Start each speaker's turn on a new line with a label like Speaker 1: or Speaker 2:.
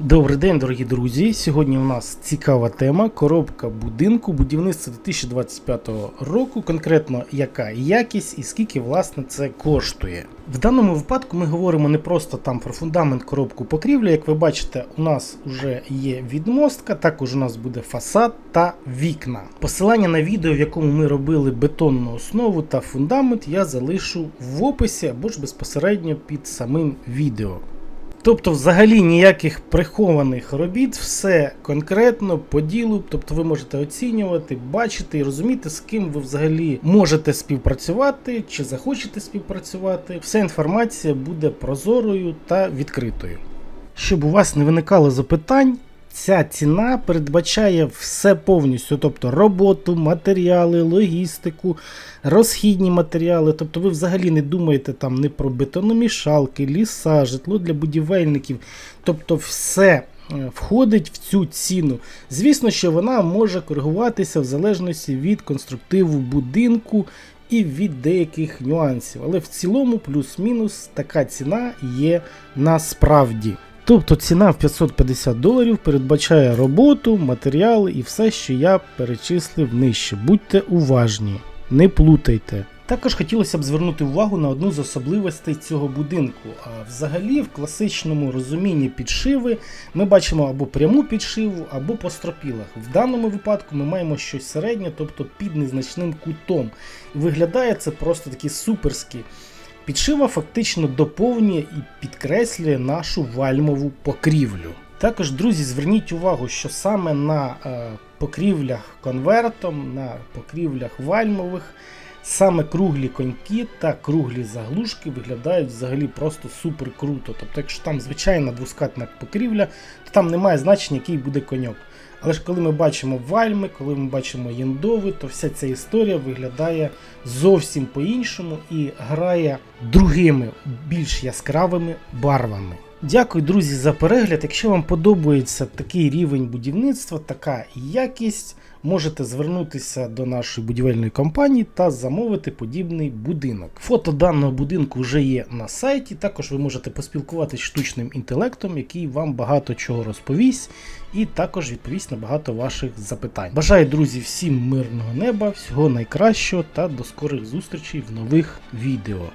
Speaker 1: Добрий день, дорогі друзі. Сьогодні у нас цікава тема коробка будинку, будівництво 2025 року, конкретно яка якість і скільки власне це коштує. В даному випадку ми говоримо не просто там про фундамент коробку покрівлі. Як ви бачите, у нас вже є відмостка, також у нас буде фасад та вікна. Посилання на відео, в якому ми робили бетонну основу та фундамент, я залишу в описі або ж безпосередньо під самим відео. Тобто, взагалі ніяких прихованих робіт, все конкретно по ділу. Тобто ви можете оцінювати, бачити і розуміти, з ким ви взагалі можете співпрацювати чи захочете співпрацювати. Вся інформація буде прозорою та відкритою. Щоб у вас не виникало запитань, ця ціна передбачає все повністю, тобто роботу, матеріали, логістику, розхідні матеріали. Тобто ви взагалі не думаєте там не про бетономішалки, ліса, житло для будівельників. Тобто все е, входить в цю ціну. Звісно, що вона може коригуватися в залежності від конструктиву будинку. І від деяких нюансів, але в цілому плюс-мінус така ціна є насправді. Тобто ціна в 550 доларів передбачає роботу, матеріали і все, що я перечислив нижче. Будьте уважні, не плутайте. Також хотілося б звернути увагу на одну з особливостей цього будинку. А взагалі, в класичному розумінні підшиви ми бачимо або пряму підшиву, або по стропілах. В даному випадку ми маємо щось середнє, тобто під незначним кутом. Виглядає це просто такі суперські. Підшива фактично доповнює і підкреслює нашу вальмову покрівлю. Також, друзі, зверніть увагу, що саме на е, покрівлях конвертом, на покрівлях вальмових, саме круглі коньки та круглі заглушки виглядають взагалі просто супер круто. Тобто, якщо там звичайна двускатна покрівля, то там немає значення, який буде коньок. Але ж коли ми бачимо вальми, коли ми бачимо єндови, то вся ця історія виглядає зовсім по-іншому і грає другими, більш яскравими барвами. Дякую, друзі, за перегляд. Якщо вам подобається такий рівень будівництва, така якість, можете звернутися до нашої будівельної компанії та замовити подібний будинок. Фото даного будинку вже є на сайті. Також ви можете поспілкуватися з штучним інтелектом, який вам багато чого розповість, і також відповість на багато ваших запитань. Бажаю, друзі, всім мирного неба, всього найкращого та до скорих зустрічей в нових відео.